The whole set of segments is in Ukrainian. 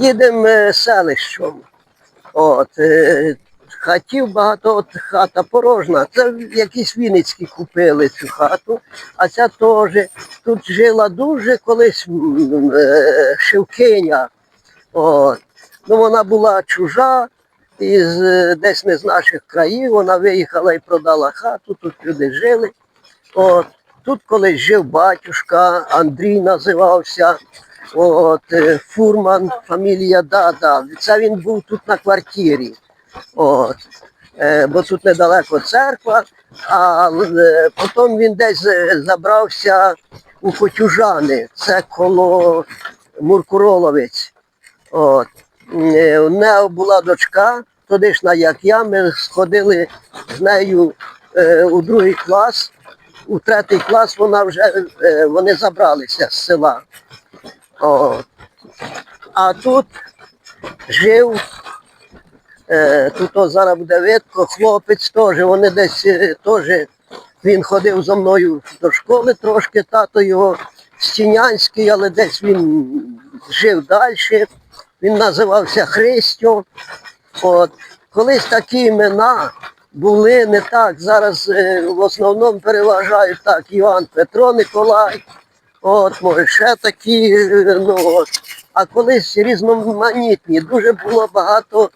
Їдемо селищем. От, е, хатів багато, от хата порожна. Це якісь Вінницькі купили цю хату, а ця теж. Тут жила дуже колись е, шивкиня. От. Ну, вона була чужа, із е, десь не з наших країв. Вона виїхала і продала хату, тут люди жили. От. Тут колись жив батюшка, Андрій називався. От, е, Фурман, фамілія Дада. Це він був тут на квартирі. От. Е, бо тут недалеко церква, а е, потім він десь забрався у Котюжани, це коло Муркуроловець. От. У неї була дочка, тодішна, як я, ми сходили з нею у другий клас. У третій клас вона вже е, вони забралися з села. От. А тут жив, е, тут зараз буде видко, хлопець теж, вони десь е, теж, він ходив зо мною до школи трошки, тато його Стінянський, але десь він жив далі. Він називався Христьо. От. Колись такі імена були не так. Зараз е, в основному переважають так Іван Петро Николай. От, може, ще такі, е, ну. А колись різноманітні, дуже було багато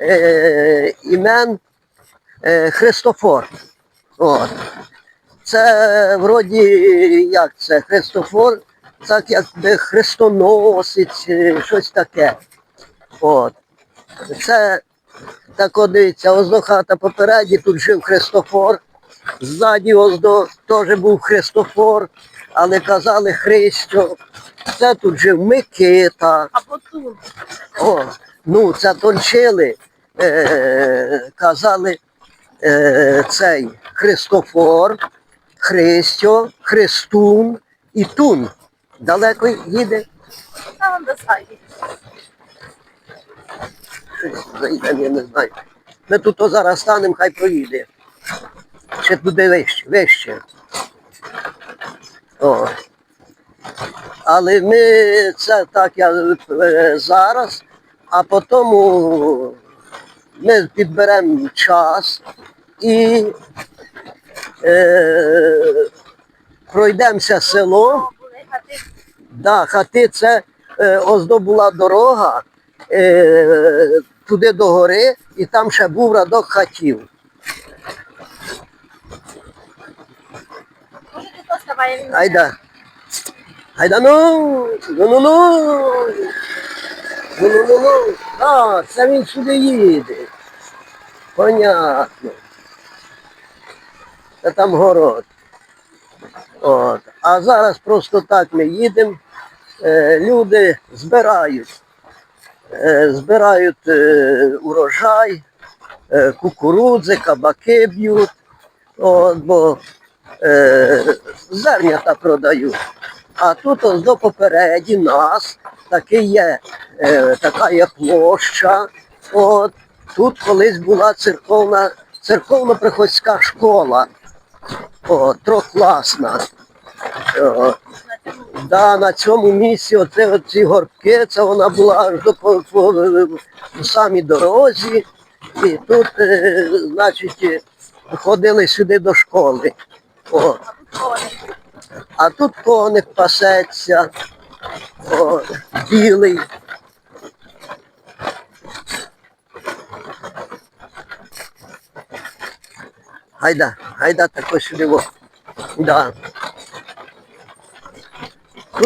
е, імен е, Христофор. От. Це вроді як це, Христофор, так якби хрестоносець, е, щось таке. От. Це так от дивіться, ось до хата попереді, тут жив Христофор. Ззаді ось до теж був Христофор, але казали Христо. Це тут жив Микита. Або тут. О, ну це тончили, е, казали е, цей Христофор, Христо, Христун і Тун. Далеко їде. Там до сайті. Я не знаю. Ми тут зараз станемо, хай проїде. Ще туди вище, вище. О. Але ми це так я е, зараз, а потім ми підберемо час і е, пройдемося село. Да, хати це е, ось до була дорога е, туди до гори, і там ще був радок хатів. Айда. Айда ну, ну ну ну. Ну ну ну ну. А, це він сюди їде. Понятно. Це там город. От. А зараз просто так ми їдемо. Е, люди збирають. Е, збирають е, урожай, е, кукурудзи, кабаки б'ють. Бо зернята продають. А тут ось до попереді нас таки є, така є площа. От, тут колись була церковна, церковно-приходська школа. О, трьохкласна. О, да, на цьому місці оце оці горбки, це вона була аж до по, по, по самій дорозі. І тут, е, значить, ходили сюди до школи. О, а тут коник пасеться, о, білий. Гайда, гайда тако сюди. Да.